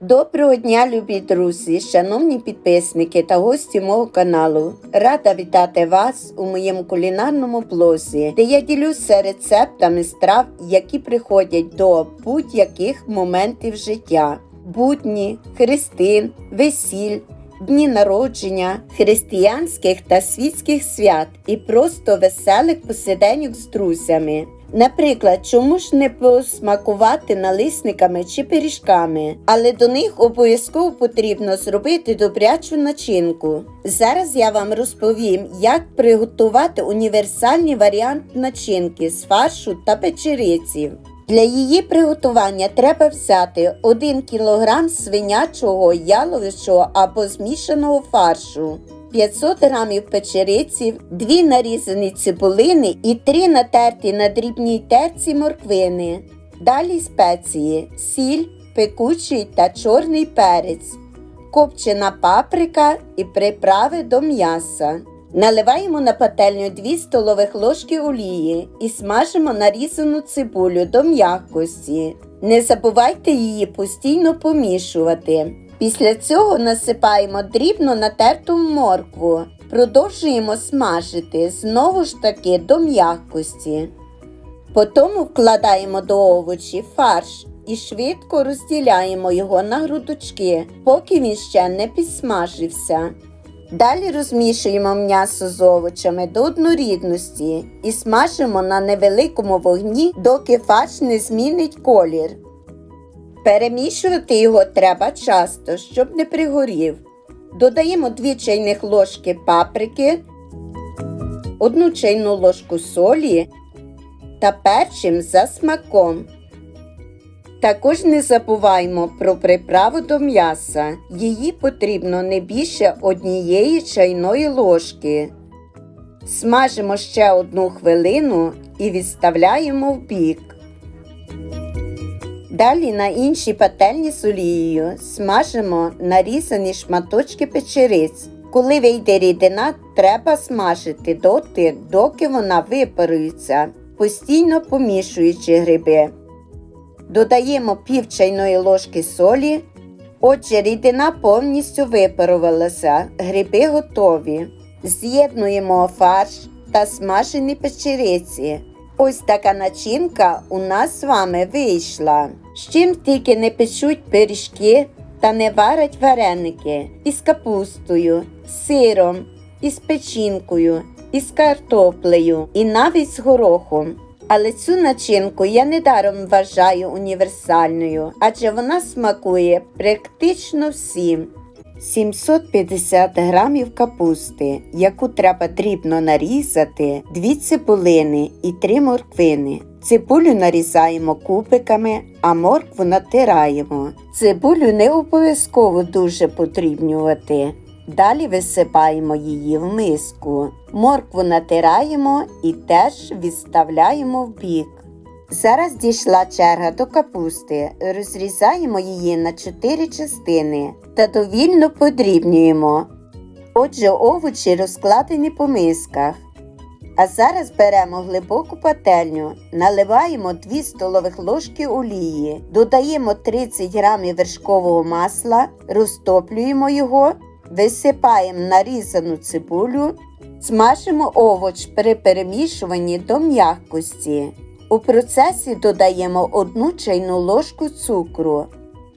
Доброго дня, любі друзі, шановні підписники та гості мого каналу. Рада вітати вас у моєму кулінарному блозі, де я ділюся рецептами страв, які приходять до будь-яких моментів життя: будні, хрестин, весіль. Дні народження, християнських та світських свят і просто веселих посиденьок з друзями. Наприклад, чому ж не посмакувати налисниками чи пиріжками, але до них обов'язково потрібно зробити добрячу начинку. Зараз я вам розповім, як приготувати універсальний варіант начинки з фаршу та печериців. Для її приготування треба взяти 1 кг свинячого, яловичого або змішаного фаршу. 500 г печериців, 2 нарізані цибулини і 3 натерті на дрібній терці морквини. Далі спеції, сіль, пекучий та чорний перець, копчена паприка і приправи до м'яса. Наливаємо на пательню 2 столових ложки олії і смажимо нарізану цибулю до м'якості. Не забувайте її постійно помішувати. Після цього насипаємо дрібно натерту моркву. Продовжуємо смажити знову ж таки до м'якості. Потім вкладаємо до овочі фарш і швидко розділяємо його на грудочки, поки він ще не підсмажився. Далі розмішуємо м'ясо з овочами до однорідності і смажимо на невеликому вогні, доки фарш не змінить колір. Перемішувати його треба часто, щоб не пригорів. Додаємо 2 чайних ложки паприки, 1 чайну ложку солі та перчим за смаком. Також не забуваємо про приправу до м'яса. Її потрібно не більше однієї чайної ложки. Смажимо ще одну хвилину і відставляємо в бік. Далі на іншій пательні з олією смажимо нарізані шматочки печериць. Коли вийде рідина, треба смажити доти, доки вона випарується, постійно помішуючи гриби. Додаємо пів чайної ложки солі. Отже, рідина повністю випарувалася, гриби готові. З'єднуємо фарш та смажені печериці. Ось така начинка у нас з вами вийшла. З чим тільки не печуть пиріжки та не варять вареники із капустою, сиром, із печінкою, із картоплею і навіть з горохом. Але цю начинку я недаром вважаю універсальною, адже вона смакує практично всім. 750 грамів капусти, яку треба дрібно нарізати, 2 цибулини і 3 морквини. Цибулю нарізаємо кубиками, а моркву натираємо. Цибулю не обов'язково дуже подрібнювати. Далі висипаємо її в миску. Моркву натираємо і теж відставляємо в бік. Зараз дійшла черга до капусти. Розрізаємо її на 4 частини та довільно подрібнюємо. Отже, овочі розкладені по мисках. А зараз беремо глибоку пательню, наливаємо 2 столових ложки олії, додаємо 30 грамів вершкового масла, розтоплюємо його, висипаємо нарізану цибулю, смажимо овоч при перемішуванні до м'якості. У процесі додаємо 1 чайну ложку цукру.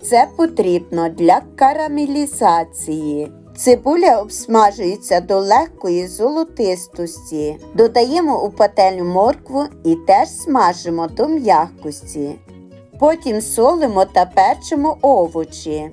Це потрібно для карамелізації. Цибуля обсмажується до легкої золотистості. Додаємо у пательню моркву і теж смажимо до м'якості. Потім солимо та перчимо овочі.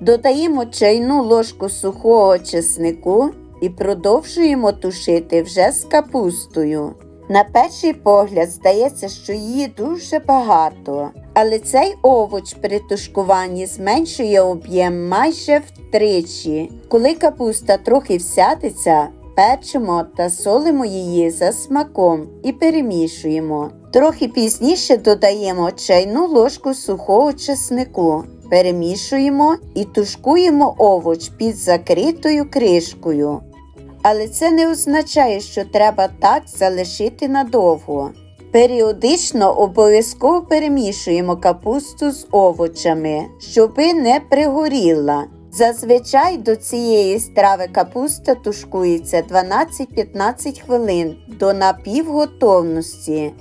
Додаємо чайну ложку сухого чеснику і продовжуємо тушити вже з капустою. На перший погляд здається, що її дуже багато, але цей овоч при тушкуванні зменшує об'єм майже втричі. Коли капуста трохи всядеться, печемо та солимо її за смаком і перемішуємо. Трохи пізніше додаємо чайну ложку сухого чеснику. Перемішуємо і тушкуємо овоч під закритою кришкою. Але це не означає, що треба так залишити надовго. Періодично обов'язково перемішуємо капусту з овочами, щоби не пригоріла. Зазвичай до цієї страви капуста тушкується 12-15 хвилин до напівготовності.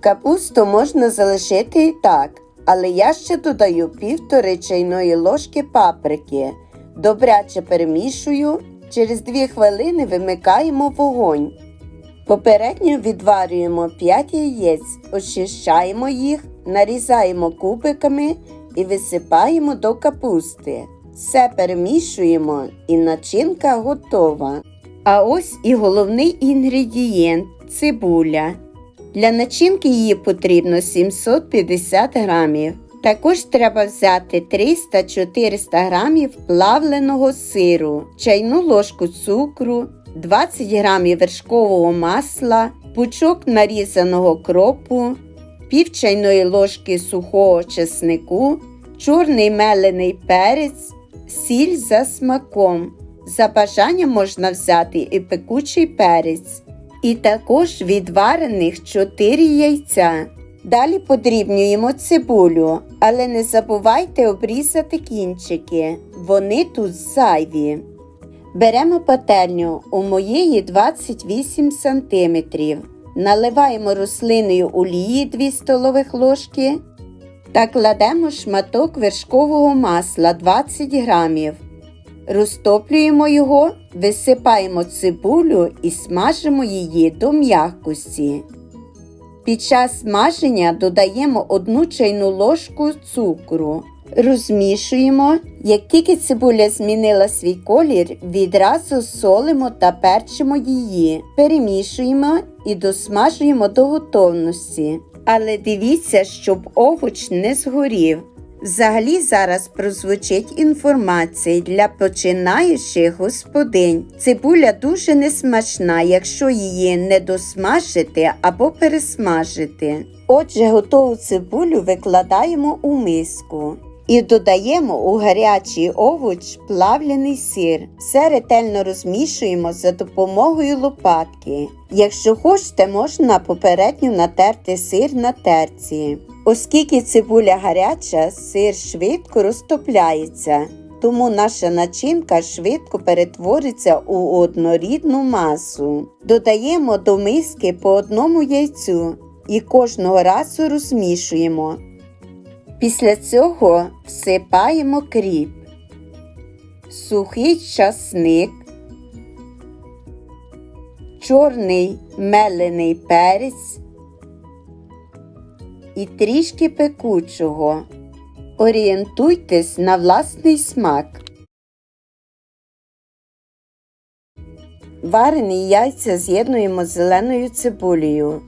Капусту можна залишити і так, але я ще додаю півтори чайної ложки паприки. Добряче перемішую, через 2 хвилини вимикаємо вогонь. Попередньо відварюємо 5 яєць, очищаємо їх, нарізаємо кубиками і висипаємо до капусти. Все перемішуємо і начинка готова. А ось і головний інгредієнт цибуля. Для начинки її потрібно 750 грамів. Також треба взяти 300-400 грамів плавленого сиру, чайну ложку цукру, 20 грамів вершкового масла, пучок нарізаного кропу, пів чайної ложки сухого чеснику, чорний мелений перець, сіль за смаком. За бажанням можна взяти і пекучий перець. І також відварених 4 яйця. Далі подрібнюємо цибулю, але не забувайте обрізати кінчики. Вони тут зайві. Беремо пательню у моєї 28 см. Наливаємо рослиною олії 2 столових ложки та кладемо шматок вершкового масла 20 грамів. Розтоплюємо його, висипаємо цибулю і смажимо її до м'якості. Під час смаження додаємо 1 чайну ложку цукру. Розмішуємо. Як тільки цибуля змінила свій колір, відразу солимо та перчимо її. Перемішуємо і досмажуємо до готовності. Але дивіться, щоб овоч не згорів. Взагалі зараз прозвучить інформація для починаючих господинь. Цибуля дуже несмачна, якщо її не досмажити або пересмажити. Отже, готову цибулю викладаємо у миску. І додаємо у гарячий овоч плавлений сир. Все ретельно розмішуємо за допомогою лопатки. Якщо хочете, можна попередньо натерти сир на терці. Оскільки цибуля гаряча, сир швидко розтопляється, тому наша начинка швидко перетвориться у однорідну масу. Додаємо до миски по одному яйцю і кожного разу розмішуємо. Після цього всипаємо кріп, сухий часник, чорний мелений перець і трішки пекучого. Орієнтуйтесь на власний смак. Варені яйця з'єднуємо з зеленою цибулею.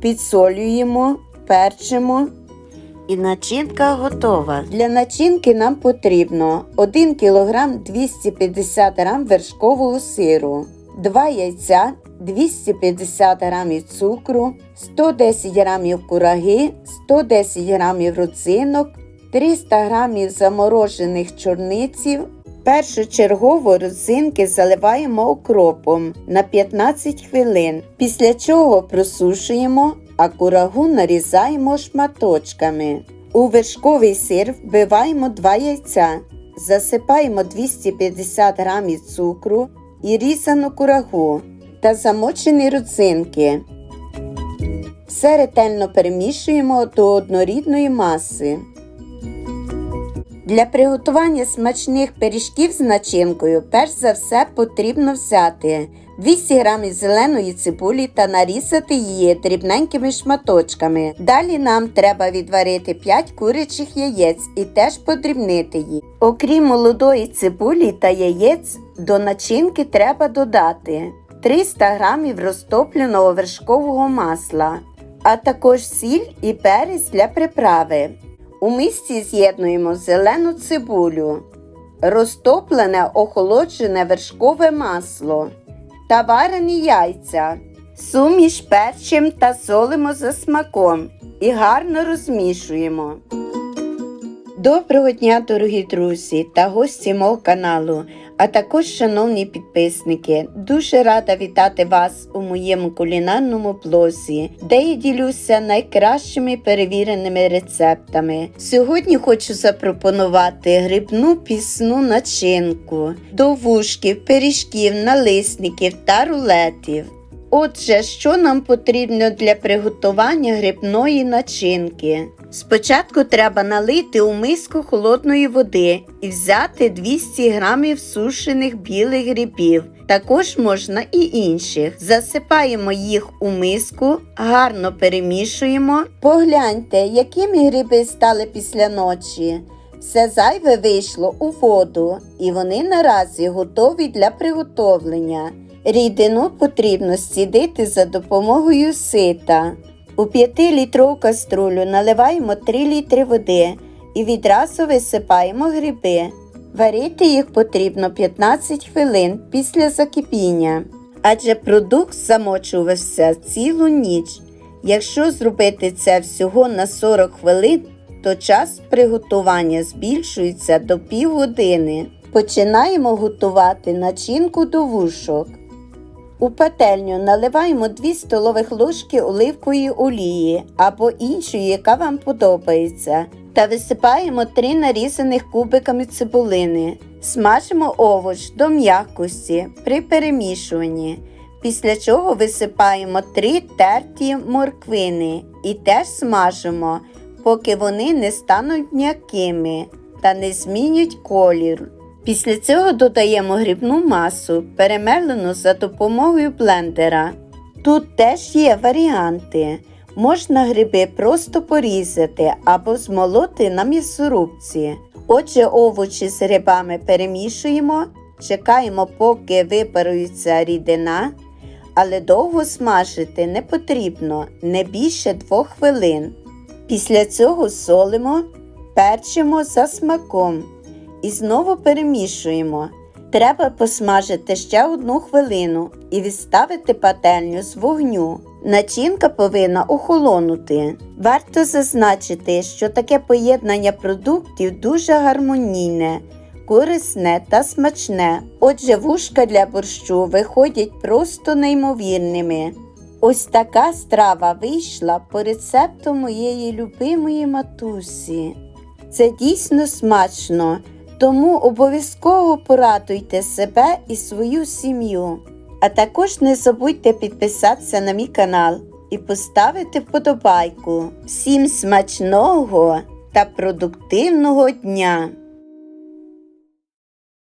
Підсолюємо, перчимо. І начинка готова. Для начинки нам потрібно 1 кг 250 г вершкового сиру, 2 яйця, 250 г цукру, 110 г кураги, 110 г родзинок, 300 г заморожених чорниців. Першочергово родзинки заливаємо окропом на 15 хвилин, після чого просушуємо, а курагу нарізаємо шматочками. У вершковий сир вбиваємо 2 яйця, засипаємо 250 г цукру і різану курагу та замочені родзинки. Все ретельно перемішуємо до однорідної маси. Для приготування смачних пиріжків з начинкою перш за все потрібно взяти 200 г зеленої цибулі та нарізати її дрібненькими шматочками. Далі нам треба відварити 5 курячих яєць і теж подрібнити їх. Окрім молодої цибулі та яєць, до начинки треба додати 300 г розтопленого вершкового масла, а також сіль і перець для приправи. У мисці з'єднуємо зелену цибулю, розтоплене охолоджене вершкове масло та варені яйця. Суміш перчим та солимо за смаком і гарно розмішуємо. Доброго дня, дорогі друзі та гості мого каналу. А також, шановні підписники, дуже рада вітати вас у моєму кулінарному блозі, де я ділюся найкращими перевіреними рецептами. Сьогодні хочу запропонувати грибну пісну начинку до вушків, пиріжків, налисників та рулетів. Отже, що нам потрібно для приготування грибної начинки? Спочатку треба налити у миску холодної води і взяти 200 грамів сушених білих грибів. Також можна і інших. Засипаємо їх у миску, гарно перемішуємо. Погляньте, якими гриби стали після ночі. Все зайве вийшло у воду, і вони наразі готові для приготовлення. Рідину потрібно стідити за допомогою сита. У 5-літрову каструлю наливаємо 3 літри води і відразу висипаємо гриби. Варити їх потрібно 15 хвилин після закипіння, адже продукт замочувався цілу ніч. Якщо зробити це всього на 40 хвилин, то час приготування збільшується до півгодини. Починаємо готувати начинку до вушок. У пательню наливаємо 2 столових ложки оливкової олії або іншої, яка вам подобається, та висипаємо 3 нарізаних кубиками цибулини. Смажимо овоч до м'якості при перемішуванні. Після чого висипаємо 3 терті морквини і теж смажимо, поки вони не стануть м'якими та не змінять колір. Після цього додаємо грибну масу, перемелену за допомогою блендера. Тут теж є варіанти. Можна гриби просто порізати або змолоти на м'ясорубці. Отже, овочі з грибами перемішуємо, чекаємо, поки випарується рідина, але довго смажити не потрібно, не більше 2 хвилин. Після цього солимо, перчимо за смаком і знову перемішуємо. Треба посмажити ще одну хвилину і відставити пательню з вогню. Начинка повинна охолонути. Варто зазначити, що таке поєднання продуктів дуже гармонійне, корисне та смачне. Отже, вушка для борщу виходять просто неймовірними. Ось така страва вийшла по рецепту моєї любимої матусі. Це дійсно смачно, тому обов'язково порадуйте себе і свою сім'ю. А також не забудьте підписатися на мій канал і поставити вподобайку. Всім смачного та продуктивного дня!